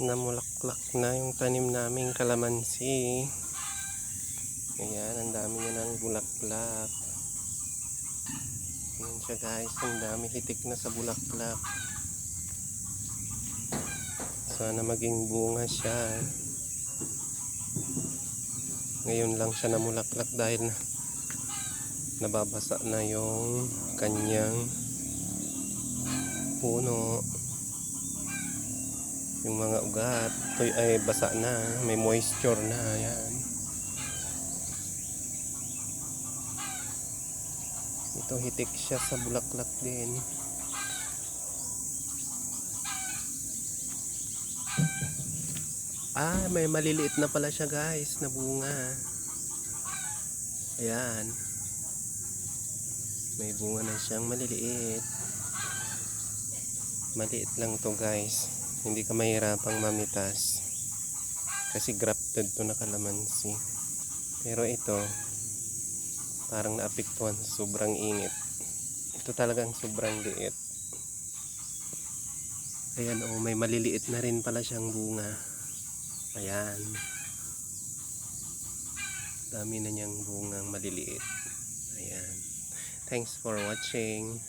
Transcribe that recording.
namulaklak na yung tanim naming kalamansi. Ayan, ang dami niya ng bulaklak. Ayan siya guys, ang dami hitik na sa bulaklak. Sana maging bunga siya. Ngayon lang siya namulaklak dahil na nababasa na yung kanyang puno yung mga ugat ito ay basa na. May moisture na yan ito hitik siya sa bulaklak din. Ah may maliliit na pala siya guys na bunga. Ayan. May bunga na siyang maliliit. Maliit lang to guys hindi ka mahirapang mamitas. Kasi grafted to na kalamansi. Pero ito parang naapektuhan sobrang init. Ito talagang sobrang liit. Ayan oh may maliliit na rin pala siyang bunga. Ayan. Dami na niyang bungang maliliit. Ayan. Thanks for watching